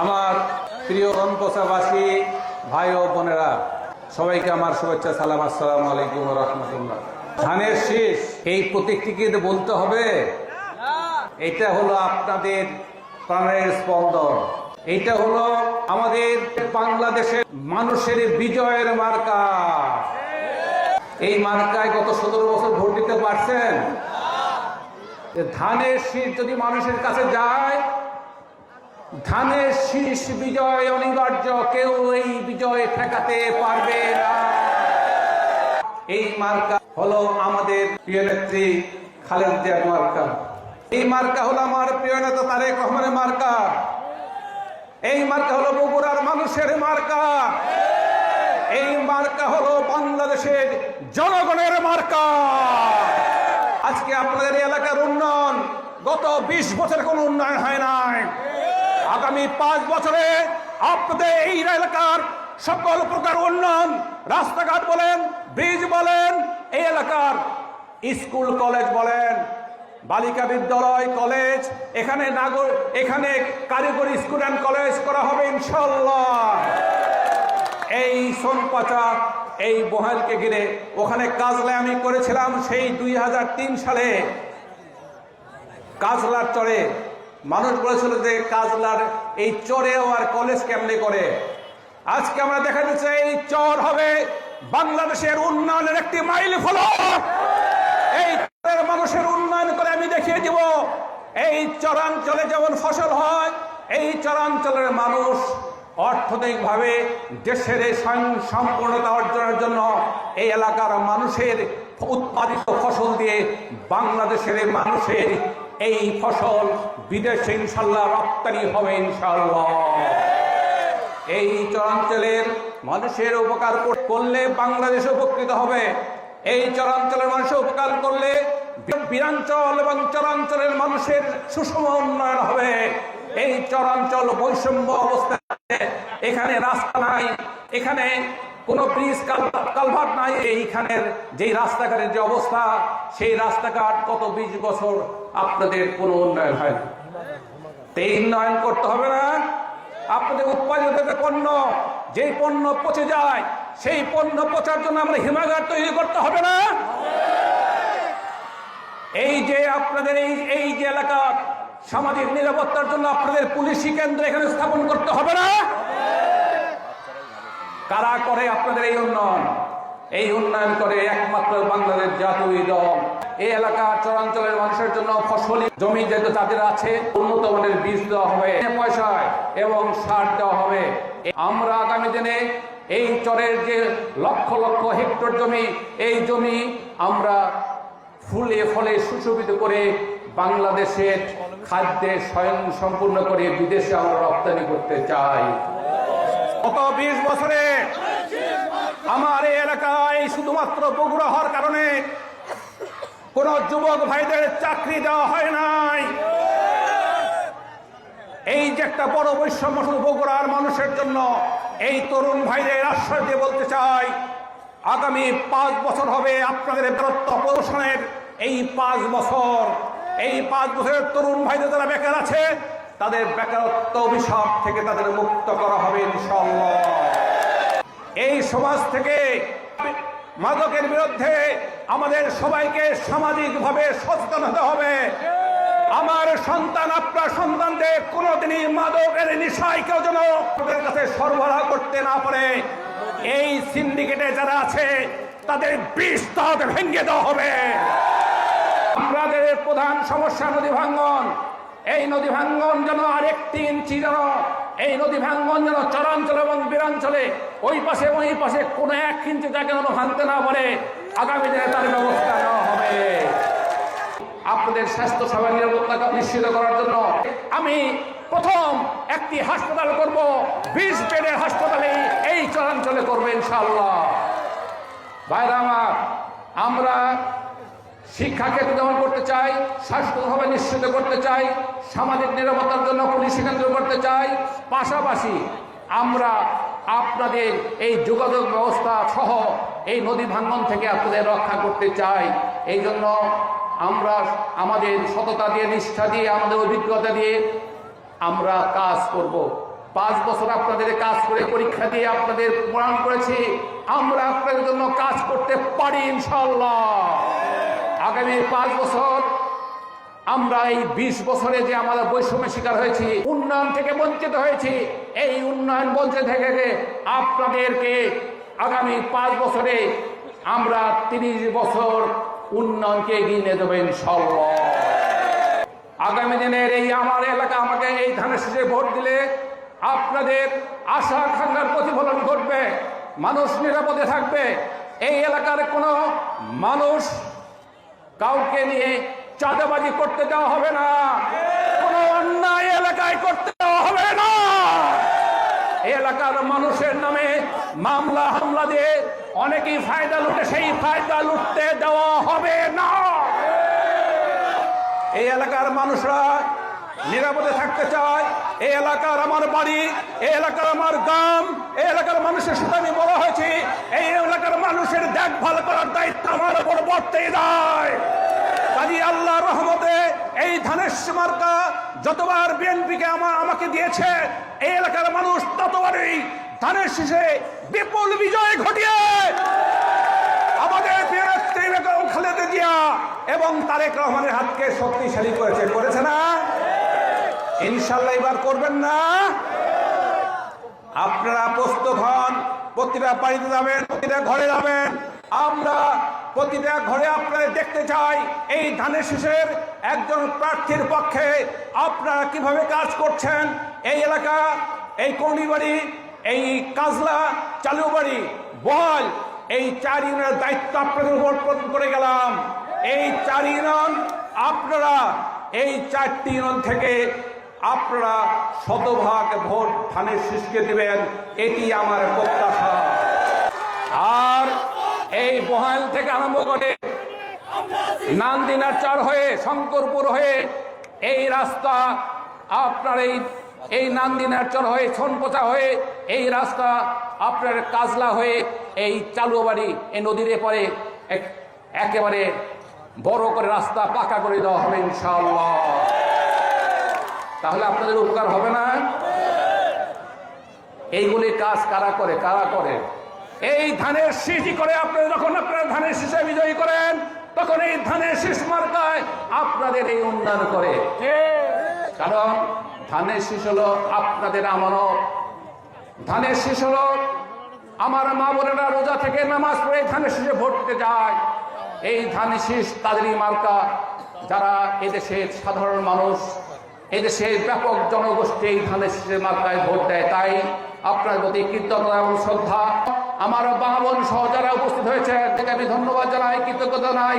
আমার প্রিয় রনপোষাবাসী ভাই ও বোনেরা, সবাইকে আমার শুভেচ্ছা, সালাম, আসসালামু আলাইকুম রহমতুল্লাহ। ধানের শীষ, এই প্রতীকটিকে বলতে হবে? এটা হলো আপনাদের প্রাণের স্পন্দন। এইটা হলো আমাদের বাংলাদেশের মানুষের বিজয়ের মার্কা। এই মার্কায় গত সতেরো বছর ভোট দিতে পারছেন? ধানের শীষ যদি মানুষের কাছে যায় ধানের শীষ বিজয় অনিবার্য, কেউ এই বিজয় ঠেকাতে পারবে না। এই মার্কা হলো আমাদের প্রিয় নেত্রী খালেদ মার্কা। এই মার্কা হলো আমার প্রিয় নেতা তারেক রহমানের মার্কা। এই মার্কা হলো বগুড়ার মানুষের মার্কা। এই মার্কা হলো বাংলাদেশের জনগণের মার্কা। আজকে আপনাদের এলাকার উন্নয়ন, গত ২০ বছর কোনো উন্নয়ন হয় নাই। আগামী পাঁচ বছরে আপনাদের এই এলাকার সকল প্রকার উন্নয়ন, রাস্তাঘাট বলেন, ব্রিজ বলেন, এই এলাকার স্কুল, কলেজ বলেন, বালিকা বিদ্যালয়, কলেজ, এখানে নাগর, এখানে কারিগরি স্কুল অ্যান্ড কলেজ করা হবে ইনশাল্লাহ এই সোনপাচা, এই বহালকে ঘিরে ওখানে কাজলা আমি করেছিলাম সেই দুই হাজার তিন সালে। কাজলার চরে মানুষ বলেছিল যে কাজলার এই চরেও আর কলেজ কেমনে করে? আজকে আমরা দেখা যাচ্ছে এই চর হবে বাংলাদেশের উন্নয়নের একটি মাইল ফলক। এই চরের মানুষের উন্নয়ন করে আমি দেখিয়ে দিব। এই চরাঞ্চলে যেমন ফসল হয়, এই চরাঞ্চলের মানুষ অর্থনৈতিকভাবে দেশের সম্পূর্ণতা অর্জনের জন্য এই এলাকার মানুষের উৎপাদিত ফসল দিয়ে বাংলাদেশের মানুষের এই ফসল বিদেশে ইনশাল্লাহ রপ্তানি হবে ইনশাল্লাহ। এই চরাঞ্চলের মানুষের উপকার করলে বাংলাদেশ উপকৃত হবে। এই চরাঞ্চলের মানুষের উপকার করলে বীরাঞ্চল এবং চরাঞ্চলের মানুষের সুষম উন্নয়ন হবে। এই চরাঞ্চল বৈষম্য অবস্থা এখানে রাস্তা নাই। এখানে কোনো ব্রিজ কালভার্ট নাই, এইখানের যেই রাস্তাঘাটের যে অবস্থা, সেই রাস্তাঘাট কত বিশ বছর আপনাদের কোনো উন্নয়ন হয় না এই উন্নয়ন করতে হবে না। আপনাদের উৎপাদিত পণ্য, যেই পণ্য পচে যায়, সেই পণ্য পচার জন্য আমরা হিমাগার তৈরি করতে হবে না। এই যে আপনাদের এই এই যে এলাকা, সামাজিক নিরাপত্তার জন্য আপনাদের পুলিশি কেন্দ্র এখানে স্থাপন করতে হবে না। কারা করে আপনাদের এই উন্নয়ন? এই উন্নয়ন করে একমাত্র বাংলাদেশ জাতীয় দল। এই এলাকার চরাঞ্চলের মানুষের জন্য ফসলি জমি যেহেতু তাদের আছে, উন্নত মানের বীজ দেওয়া হবে পয়সায়, এবং সার দেওয়া হবে। আমরা আগামী দিনে এই চরের যে লক্ষ লক্ষ হেক্টর জমি, এই জমি আমরা ফুলে ফলে সুশোভিত করে বাংলাদেশের খাদ্যে স্বয়ং সম্পূর্ণ করে বিদেশে আমরা রপ্তানি করতে চাই। গত বিশ বছরে আমার এই এলাকায় শুধুমাত্র বগুড়া হওয়ার কারণে কোন যুবক ভাইদের চাকরি দেওয়া হয় নাই। এই যে একটা বড় বৈষম্য শুধু বগুড়ার মানুষের জন্য, এই তরুণ ভাইদের আশ্রয় দিয়ে বলতে চাই, আগামী পাঁচ বছর হবে আপনাদের বেরত্ব প্রদর্শনের। এই পাঁচ বছর, এই পাঁচ বছরের তরুণ ভাইদের যারা বেকার আছে তাদের বেকারত্ব অভিশাপ থেকে তাদের মুক্ত করা হবে ইনশাল্লাহ এই সমাজ থেকে মাদকের বিরুদ্ধে আমাদের সবাইকে সামাজিকভাবে সচেতন হতে হবে। আমার সন্তান, আপনার সন্তানদের কোনোদিনই মাদকের নিশায় কেউ যেন ওদের কাছে সরবরাহ করতে না পারে। এই সিন্ডিকেটে যারা আছে, তাদের বিষ ভেঙে দেওয়া হবে। আমাদের প্রধান সমস্যা নদী ভাঙ্গন এই নদী ভাঙ্গন যেন আরেকটি ইঞ্চি যেন, এই নদী ভাঙ্গন যেন চরাঞ্চল এবং বীরাঞ্চলে, ওই পাশে ওই পাশে কোনো এক ইঞ্চি জায়গা যেন ভাঙতে না পারে, আগামী দিনে তার ব্যবস্থা নেওয়া হবে। আপনাদের স্বাস্থ্য সেবা নিরাপত্তা নিশ্চিত করার জন্য আমি প্রথম একটি হাসপাতাল করব, বিশ বেডের হাসপাতালে এই চরাঞ্চলে করব ইনশাল্লাহ ভাইরা আমার, আমরা শিক্ষা ক্ষেত্রে যেমন করতে চাই স্বাস্থ্যভাবে নিশ্চিত করতে চাই, সামাজিক নিরাপত্তার জন্য পুলিশ কেন্দ্র করতে চাই। পাশাপাশি আমরা আপনাদের এই যোগাযোগ ব্যবস্থা সহ এই নদী ভাঙ্গন থেকে আপনাদের রক্ষা করতে চাই। এই জন্য আমরা আমাদের সততা দিয়ে, নিষ্ঠা দিয়ে, আমাদের অভিজ্ঞতা দিয়ে আমরা কাজ করব। পাঁচ বছর আপনাদের কাজ করে, পরীক্ষা দিয়ে আপনাদের প্রমাণ করেছি। আমরা আপনাদের জন্য কাজ করতে পারি ইনশাল্লাহ আগামী পাঁচ বছর আমরা এই বিশ বছরে যে আমাদের বৈষম্যের শিকার হয়েছি, উন্নয়ন থেকে বঞ্চিত হয়েছি, এই উন্নয়ন বঞ্চিত থেকে আপনাদেরকে আগামী পাঁচ বছরে আমরা তিরিশ বছর উন্নয়নকে এগিয়ে নিয়ে দেবো ইনশাল্লাহ। আগামী দিনের এই আমার এলাকা আমাকে এই ধানের শেষে ভোট দিলে আপনাদের আশা আকাঙ্ক্ষার প্রতিফলন ঘটবে, মানুষ নিরাপদে থাকবে। এই এলাকার কোনো মানুষ কাউকে নিয়ে চাঁদাবাজি করতে দেওয়া হবে না। কোনো অন্যায় এলাকায় করতে দেওয়া হবে না। এলাকার মানুষের নামে মামলা, হামলা দিয়ে অনেকেই ফায়দা লুটে, সেই ফায়দা লুটতে দেওয়া হবে না। এই এলাকার মানুষরা নিরাপদে থাকতে চায়। এই এলাকার আমার বাড়ি, এই এলাকার আমার গ্রাম, এই এলাকার মানুষের আমি বড় হয়েছি। এই করার দায়িত্ব আমার উপর বর্তে যায়। কাজী আল্লাহ রহমতে এই ধানের মার্কা যতবার বিএনপিকে আমার আমাকে দিয়েছে, এই এলাকার মানুষ ততবারই ধানের শীষে বিপুল বিজয় ঘটিয়ে আমাদের খালেদা জিয়া এবং তারেক রহমানের হাতকে শক্তিশালী করেছে। করেছে না? ইনশাল্লাহ এবার করবেন না। আপনারা প্রস্তুত হন, প্রতিটা বাড়িতে যাবেন, প্রতিটা ঘরে যাবেন। আমরা প্রতিটা ঘরে আপনাদের দেখতে চাই, এই ধানের শীষের একজন প্রার্থীর পক্ষে আপনারা কীভাবে কাজ করছেন? এই এলাকা, এই কর্মীবাড়ি এই কাজলা, চালুবাড়ি, বহল, এই চার ইউনিয়নের দায়িত্ব আপনাদের উপর করে গেলাম। এই চার ইউনিয়ন আপনারা, এই চারটি ইউনিয়ন থেকে আপনারা শতভাগ ভোট ধানের শীষকে দেবেন, এটি আমার প্রত্যাশা। আর এই বহাল থেকে আরম্ভ করে নান্দিনাচার হয়ে শঙ্করপুর হয়ে এই রাস্তা আপনার এই এই নান্দিনাচর হয়ে ছনপোচা হয়ে এই রাস্তা আপনার কাজলা হয়ে এই চালুবাড়ি এই নদীর এক- একেবারে বড় করে রাস্তা পাকা করে দেওয়া হবে ইনশাআল্লাহ। তাহলে আপনাদের উপকার হবে না? এইগুলি কাজ কারা করে? কারা করে? এই ধানের শীষই করে আপনারা যখন আপনারা ধানের শীষে বিজয়ী করেন তখন এই ধানের শীষ মার্কায় আপনাদের এই উন্নয়ন করে। কারণ ধানের শীষ হলো আপনাদের আমানত। ধানের শীষ হলো আমার মা বোনেরা রোজা থেকে নামাজ পড়ে ধানের শীষে ভোট দিতে যায়। এই ধানের শীষ তাদেরই মার্কা। যারা এদেশের সাধারণ মানুষ এদেশের ব্যাপক জনগোষ্ঠী এই ধানের শীষের মার্কায় ভোট দেয় তাই আপনার প্রতি কৃতজ্ঞতা এবং শ্রদ্ধা। আমার বাহন বোন সহ যারা উপস্থিত হয়েছে আমি ধন্যবাদ জানাই কৃতজ্ঞতা জানাই।